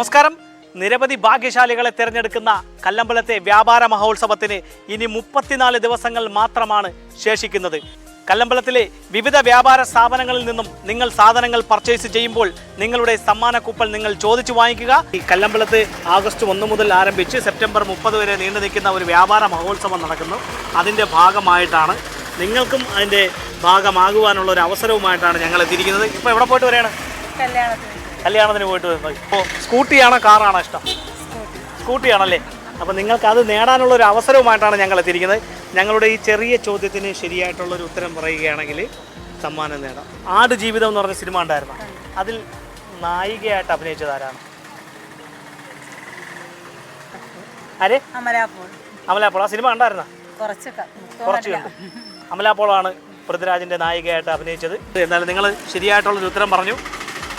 നമസ്കാരം. നിരവധി ഭാഗ്യശാലികളെ തിരഞ്ഞെടുക്കുന്ന കല്ലമ്പലത്തെ വ്യാപാര മഹോത്സവത്തിന് ഇനി മുപ്പത്തിനാല് ദിവസങ്ങൾ മാത്രമാണ് ശേഷിക്കുന്നത്. കല്ലമ്പലത്തിലെ വിവിധ വ്യാപാര സ്ഥാപനങ്ങളിൽ നിന്നും നിങ്ങൾ സാധനങ്ങൾ പർച്ചേസ് ചെയ്യുമ്പോൾ നിങ്ങളുടെ സമ്മാന കൂപ്പൺ നിങ്ങൾ ചോദിച്ചു വാങ്ങിക്കുക. ഈ കല്ലമ്പലത്ത് ആഗസ്റ്റ് ഒന്ന് മുതൽ ആരംഭിച്ച് സെപ്റ്റംബർ മുപ്പത് വരെ നീണ്ടു നിൽക്കുന്ന ഒരു വ്യാപാര മഹോത്സവം നടക്കുന്നു. അതിന്റെ ഭാഗമായിട്ടാണ് നിങ്ങൾക്കും അതിന്റെ ഭാഗമാകുവാനുള്ള ഒരു അവസരവുമായിട്ടാണ് ഞങ്ങൾ എത്തിയിരിക്കുന്നത്. ഇപ്പോൾ എവിടെ പോയിട്ട് വരികയാണ്? കല്യാണത്തിന്. കല്യാണത്തിന് പോയിട്ട് വരുന്നത് ഇപ്പോൾ സ്കൂട്ടിയാണോ കാറാണോ ഇഷ്ടം? സ്കൂട്ടിയാണല്ലേ? അപ്പോൾ നിങ്ങൾക്ക് അത് നേടാനുള്ള ഒരു അവസരവുമായിട്ടാണ് ഞങ്ങൾ എത്തിയിരിക്കുന്നത്. ഞങ്ങളുടെ ഈ ചെറിയ ചോദ്യത്തിന് ശരിയായിട്ടുള്ളൊരു ഉത്തരം പറയുകയാണെങ്കിൽ സമ്മാനം നേടാം. ആട് ജീവിതം എന്ന് പറഞ്ഞ സിനിമ ഉണ്ടായിരുന്നു. അതിൽ നായികയായിട്ട് അഭിനയിച്ചത് ആരാണ്? ആരെ? അമലാപ്പോൾ അമലാപ്പോൾ ആ സിനിമ കണ്ടായിരുന്ന? കുറച്ചൊക്കെ. കുറച്ച് കണ്ടു. അമലാപ്പോളാണ് പൃഥ്വിരാജിന്റെ നായികയായിട്ട് അഭിനയിച്ചത്. എന്നാലും നിങ്ങൾ ശരിയായിട്ടുള്ളൊരു ഉത്തരം പറഞ്ഞു.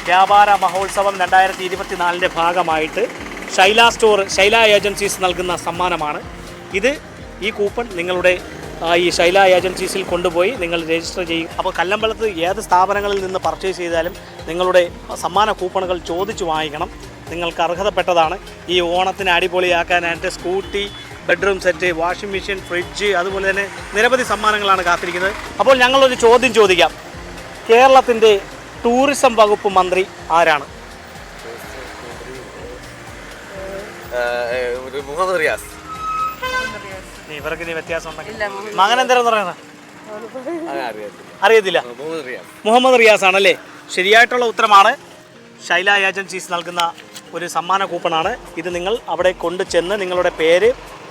വ്യാപാര മഹോത്സവം രണ്ടായിരത്തി ഇരുപത്തിനാലിന്റെ ഭാഗമായിട്ട് ശൈല സ്റ്റോർ ശൈല ഏജൻസീസ് നൽകുന്ന സമ്മാനമാണ്. ഇത് ഈ കൂപ്പൺ നിങ്ങളുടെ ഈ ശൈല ഏജൻസീസിൽ കൊണ്ടുപോയി നിങ്ങൾ രജിസ്റ്റർ ചെയ്യും. അപ്പോൾ കല്ലമ്പലത്ത് ഏത് സ്ഥാപനങ്ങളിൽ നിന്ന് പർച്ചേസ് ചെയ്താലും നിങ്ങളുടെ സമ്മാന കൂപ്പണുകൾ ചോദിച്ചു വാങ്ങിക്കണം. നിങ്ങൾക്ക് അർഹതപ്പെട്ടതാണ്. ഈ ഓണത്തിന് അടിപൊളിയാക്കാനായിട്ട് scooty bedroom set washing machine fridge അതുപോലെ തന്നെ നിരവധി സമ്മാനങ്ങളാണ് കാത്തിരിക്കുന്നത്. അപ്പോൾ ഞങ്ങളൊരു ചോദ്യം ചോദിക്കാം. കേരളത്തിന്റെ ടൂറിസം വകുപ്പ് മന്ത്രി ആരാണ്? മുഹമ്മദ് റിയാസ്. ഇവർക്ക് വ്യത്യാസം മകൻ എന്തായാലും പറയുന്നത്? അങ്ങനെ അറിയത്തില്ല. അറിയത്തില്ല. മുഹമ്മദ് റിയാസ്. മുഹമ്മദ് റിയാസ് ആണല്ലേ ശരിയായിട്ടുള്ള ഉത്തരമാണ്. ശൈല ഏജൻസീസ് നൽകുന്ന ഒരു സമ്മാന കൂപ്പണാണ്. ഇത് നിങ്ങൾ അവിടെ കൊണ്ടു ചെന്ന് നിങ്ങളുടെ പേര്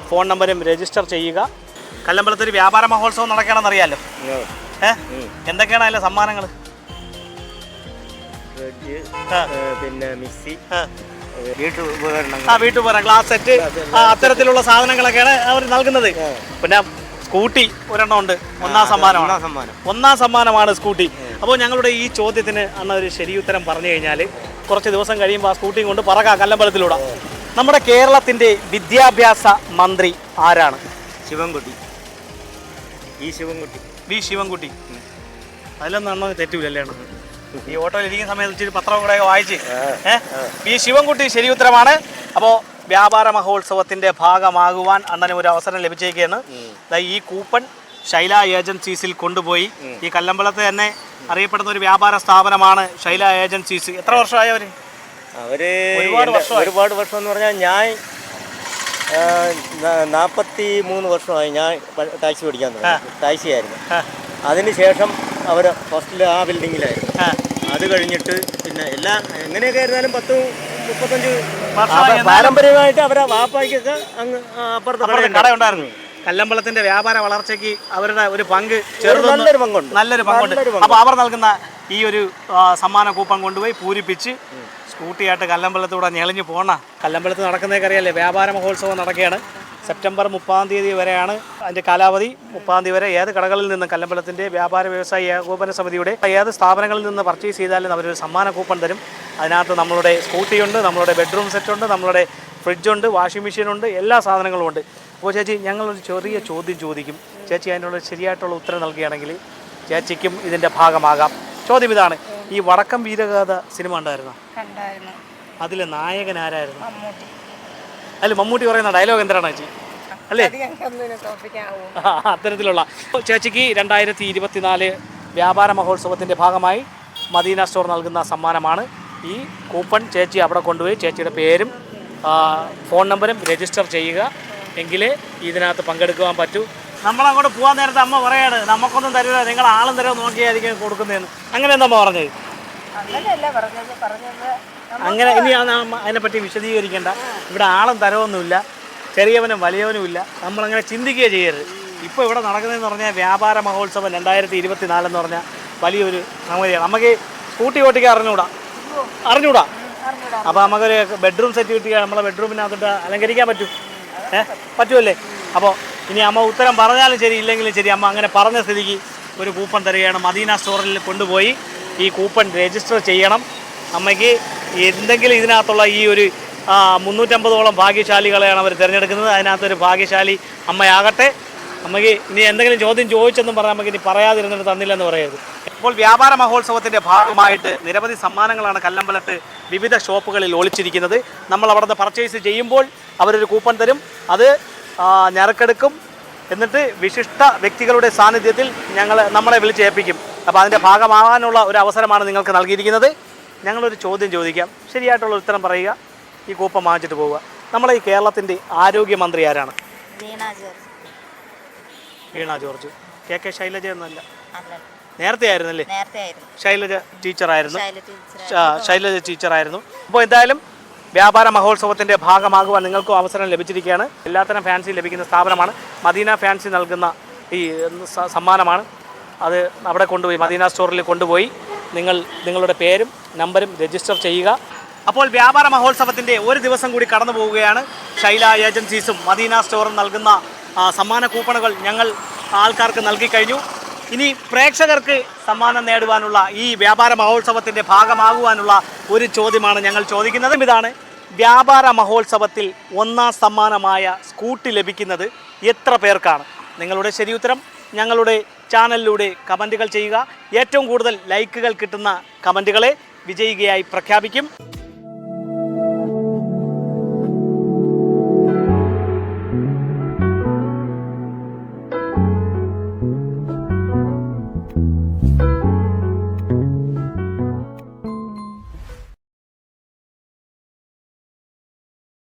ഫോൺ നമ്പരും രജിസ്റ്റർ ചെയ്യുക. കല്ലമ്പലത്തൊരു വ്യാപാര മഹോത്സവം നടക്കണമെന്നറിയാലോ ഏഹ് എന്തൊക്കെയാണ് അതിലെ സമ്മാനങ്ങൾ പിന്നെ മിക്സി ആ. വീട്ടുപകരണം ഗ്ലാസ് സെറ്റ് അത്തരത്തിലുള്ള സാധനങ്ങളൊക്കെയാണ് അവർ നൽകുന്നത്. പിന്നെ സ്കൂട്ടി ഒരെണ്ണം ഉണ്ട്. ഒന്നാം സമ്മാനമാണ്. ഒന്നാം സമ്മാനം. ഒന്നാം സമ്മാനമാണ് സ്കൂട്ടി. അപ്പോൾ ഞങ്ങളുടെ ഈ ചോദ്യത്തിന് അന്ന് ഒരു ശരി ഉത്തരം പറഞ്ഞു കഴിഞ്ഞാൽ കുറച്ച് ദിവസം കഴിയുമ്പോൾ ആ സ്കൂട്ടിയും കൊണ്ട് പറക കല്ലമ്പലത്തിലൂടെ. നമ്മുടെ കേരളത്തിന്റെ വിദ്യാഭ്യാസ മന്ത്രി ആരാണ്? ശിവൻകുട്ടി. ഈ ശിവൻകുട്ടി. വി ശിവൻകുട്ടി. അതിലൊന്നും തെറ്റില്ലല്ലേ തെറ്റൂലല്ലേ ഈ ഓട്ടോയിൽ ഇരിക്കുന്ന സമയത്ത് ഇച്ചിരി പത്രം കൂടെ വായിച്ച് വി ശിവൻകുട്ടി ശരി ഉത്തരമാണ്. അപ്പോൾ വ്യാപാര മഹോത്സവത്തിന്റെ ഭാഗമാകുവാൻ അണ്ണന് ഒരു അവസരം ലഭിച്ചേക്കാണ് ദാ ഈ കൂപ്പൺ ശൈല ഏജൻസീസിൽ കൊണ്ടുപോയി. ഈ കല്ലമ്പലത്തെ തന്നെ അറിയപ്പെടുന്ന ഒരു വ്യാപാര സ്ഥാപനമാണ് ശൈല ഏജൻസീസ്. എത്ര വർഷമായി അവർ? അവർ ഒരുപാട് വർഷം എന്ന് പറഞ്ഞാൽ ഞാൻ നാൽപ്പത്തി മൂന്ന് വർഷമായി ഞാൻ ടാക്സി ഓടിക്കാൻ തുടങ്ങി. ടാക്സി ആയിരുന്നു. അതിനുശേഷം അവർ ഫസ്റ്റിൽ ആ ബിൽഡിങ്ങിലായിരുന്നു. അത് കഴിഞ്ഞിട്ട് പിന്നെ എല്ലാ എങ്ങനെയൊക്കെ ആയിരുന്നാലും പത്ത് മുപ്പത്തഞ്ച് വർഷമായി പാരമ്പര്യമായിട്ട് അവരെ വാപ്പായ്ക്കൊക്കെ അങ്ങ് അപ്പുറത്ത് കല്ലമ്പലത്തിന്റെ വ്യാപാര വളർച്ചയ്ക്ക് അവരുടെ ഒരു പങ്ക് ചെറുതൊന്ന് നല്ലൊരു പങ്കുണ്ട്. നല്ലൊരു പങ്കുണ്ട്. നല്ലൊരു. അപ്പോൾ അവർ നൽകുന്ന ഈ ഒരു ആ, സമ്മാന കൂപ്പൺ കൊണ്ടുപോയി പൂരിപ്പിച്ച് സ്കൂട്ടിയായിട്ട് കല്ലമ്പലത്തൂടെ ഞെളിഞ്ഞ് പോണ. കല്ലമ്പലത്ത് നടക്കുന്നതൊക്കെ അറിയാലേ വ്യാപാര മഹോത്സവം നടക്കുകയാണ്. സെപ്റ്റംബർ മുപ്പതാം തീയതി വരെയാണ് അതിന്റെ കാലാവധി. മുപ്പതാം തീയതി വരെ ഏത് കടകളിൽ നിന്ന് കല്ലമ്പലത്തിന്റെ വ്യാപാര വ്യവസായ ഏകോപന സമിതിയുടെ ഏത് സ്ഥാപനങ്ങളിൽ നിന്ന് പർച്ചേസ് ചെയ്താലും അവരൊരു സമ്മാന കൂപ്പൺ തരും. അതിനകത്ത് നമ്മളുടെ സ്കൂട്ടിയുണ്ട് നമ്മളുടെ ബെഡ്റൂം സെറ്റുണ്ട് നമ്മളുടെ ഫ്രിഡ്ജുണ്ട് വാഷിംഗ് മെഷീനുണ്ട് എല്ലാ സാധനങ്ങളും ഉണ്ട്. അപ്പോൾ ചേച്ചി ഞങ്ങളൊരു ചെറിയ ചോദ്യം ചോദിക്കും. ചേച്ചി അതിനുള്ള ശരിയായിട്ടുള്ള ഉത്തരം നൽകുകയാണെങ്കിൽ ചേച്ചിക്കും ഇതിന്റെ ഭാഗമാകാം. ചോദ്യം ഇതാണ് ഈ വടക്കം വീരഗാഥ സിനിമ ഉണ്ടായിരുന്നോ അതിലെ നായകൻ ആരായിരുന്നു? അതിൽ മമ്മൂട്ടി പറയുന്ന ഡയലോഗ് എന്താണ് ചേച്ചി? അല്ലേ? അത്തരത്തിലുള്ള. ചേച്ചിക്ക് രണ്ടായിരത്തി ഇരുപത്തിനാല് വ്യാപാര മഹോത്സവത്തിന്റെ ഭാഗമായി മദീന സ്റ്റോർ നൽകുന്ന സമ്മാനമാണ്. ഈ കൂപ്പൺ ചേച്ചി അവിടെ കൊണ്ടുപോയി ചേച്ചിയുടെ പേരും ഫോൺ നമ്പറും രജിസ്റ്റർ ചെയ്യുക. എങ്കിലേ ഇതിനകത്ത് പങ്കെടുക്കുവാൻ പറ്റൂ. നമ്മളങ്ങോട്ട് പോകാൻ നേരത്തെ അമ്മ പറയാണ് നമുക്കൊന്നും തരില്ല നിങ്ങൾ ആളും തരുമോ നോക്കിയായിരിക്കും കൊടുക്കുന്നതെന്ന്. അങ്ങനെ എന്താ അമ്മ പറഞ്ഞത്? അങ്ങനെയല്ല പറഞ്ഞത് പറഞ്ഞത് അങ്ങനെ ഇനി അതിനെപ്പറ്റി വിശദീകരിക്കേണ്ട. ഇവിടെ ആളും തരവൊന്നുമില്ല. ചെറിയവനും വലിയവനും ഇല്ല നമ്മളങ്ങനെ ചിന്തിക്കുകയേ ചെയ്യരുത്. ഇപ്പോൾ ഇവിടെ നടക്കുന്നതെന്ന് പറഞ്ഞാൽ വ്യാപാര മഹോത്സവം രണ്ടായിരത്തി ഇരുപത്തി നാലെന്ന് പറഞ്ഞാൽ വലിയൊരു സംഗതിയാണ് നമുക്ക് സ്കൂട്ടി ഓട്ടിക്കാൻ അറിഞ്ഞൂടാ അറിഞ്ഞൂടാ അപ്പോൾ നമുക്കൊരു ബെഡ്റൂം സെറ്റ് കിട്ടിയാൽ നമ്മളെ ബെഡ്റൂമിനകത്തോട്ട് അലങ്കരിക്കാൻ പറ്റും. ഏ? പറ്റുമല്ലേ അപ്പോൾ ഇനി അമ്മ ഉത്തരം പറഞ്ഞാലും ശരി ഇല്ലെങ്കിലും ശരി അമ്മ അങ്ങനെ പറഞ്ഞ സ്ഥിതിക്ക് ഒരു കൂപ്പൺ തരികയാണ്. മദീന സ്റ്റോറിൽ കൊണ്ടുപോയി ഈ കൂപ്പൺ രജിസ്റ്റർ ചെയ്യണം. അമ്മയ്ക്ക് എന്തെങ്കിലും ഇതിനകത്തുള്ള ഈ ഒരു മുന്നൂറ്റമ്പതോളം ഭാഗ്യശാലികളെയാണ് അവർ തിരഞ്ഞെടുക്കുന്നത്. അതിനകത്തൊരു ഭാഗ്യശാലി അമ്മയാകട്ടെ. നമുക്ക് ഇനി എന്തെങ്കിലും ചോദ്യം ചോദിച്ചെന്നും പറഞ്ഞാൽ നമുക്ക് ഇനി പറയാതിരുന്നിട്ട് തന്നില്ലെന്ന് പറയരുത്. ഇപ്പോൾ വ്യാപാര മഹോത്സവത്തിന്റെ ഭാഗമായിട്ട് നിരവധി സമ്മാനങ്ങളാണ് കല്ലമ്പലത്ത് വിവിധ ഷോപ്പുകളിൽ ഒളിച്ചിരിക്കുന്നത്. നമ്മൾ അവിടെ നിന്ന് പർച്ചേസ് ചെയ്യുമ്പോൾ അവരൊരു കൂപ്പൺ തരും. അത് ആ, എന്നിട്ട് വിശിഷ്ട വ്യക്തികളുടെ സാന്നിധ്യത്തിൽ ഞങ്ങൾ നമ്മളെ വിളിച്ചേൽപ്പിക്കും. അപ്പോൾ അതിന്റെ ഭാഗമാകാനുള്ള ഒരു അവസരമാണ് നിങ്ങൾക്ക് നൽകിയിരിക്കുന്നത്. ഞങ്ങളൊരു ചോദ്യം ചോദിക്കാം. ശരിയായിട്ടുള്ള ഉത്തരം പറയുക. ഈ കൂപ്പം വാങ്ങിച്ചിട്ട് പോവുക. നമ്മളെ ഈ കേരളത്തിന്റെ ആരോഗ്യമന്ത്രി ആരാണ്? വീണ ജോർജ്. കെ കെ ശൈലജ എന്നല്ല. നേരത്തെ ആയിരുന്നല്ലേ? ശൈലജ ടീച്ചറായിരുന്നു. ശൈലജ ടീച്ചറായിരുന്നു. അപ്പോൾ എന്തായാലും വ്യാപാര മഹോത്സവത്തിന്റെ ഭാഗമാകുവാൻ നിങ്ങൾക്കും അവസരം ലഭിച്ചിരിക്കുകയാണ്. എല്ലാത്തരം ഫാൻസി ലഭിക്കുന്ന സ്ഥാപനമാണ്. മദീന ഫാൻസി നൽകുന്ന ഈ സമ്മാനമാണ്. അത് അവിടെ കൊണ്ടുപോയി മദീന സ്റ്റോറിൽ കൊണ്ടുപോയി. നിങ്ങൾ നിങ്ങളുടെ പേരും നമ്പരും രജിസ്റ്റർ ചെയ്യുക. അപ്പോൾ വ്യാപാര മഹോത്സവത്തിന്റെ ഒരു ദിവസം കൂടി കടന്നു പോവുകയാണ്. ശൈല ഏജൻസീസും മദീന സ്റ്റോറും നൽകുന്ന സമ്മാന കൂപ്പണുകൾ ഞങ്ങൾ ആൾക്കാർക്ക് നൽകിക്കഴിഞ്ഞു ഇനി പ്രേക്ഷകർക്ക് സമ്മാനം നേടുവാനുള്ള ഈ വ്യാപാര മഹോത്സവത്തിന്റെ ഭാഗമാകുവാനുള്ള ഒരു ചോദ്യമാണ് ഞങ്ങൾ ചോദിക്കുന്നത്. ഇതാണ് വ്യാപാര മഹോത്സവത്തിൽ ഒന്നാം സമ്മാനമായ സ്കൂട്ടി ലഭിക്കുന്നത്. എത്ര പേർക്കാണ്? നിങ്ങളുടെ ശരിയുത്തരം. ഞങ്ങളുടെ ചാനലിലൂടെ കമന്റുകൾ ചെയ്യുക. ഏറ്റവും കൂടുതൽ ലൈക്കുകൾ കിട്ടുന്ന കമന്റുകളെ വിജയികയായി പ്രഖ്യാപിക്കും.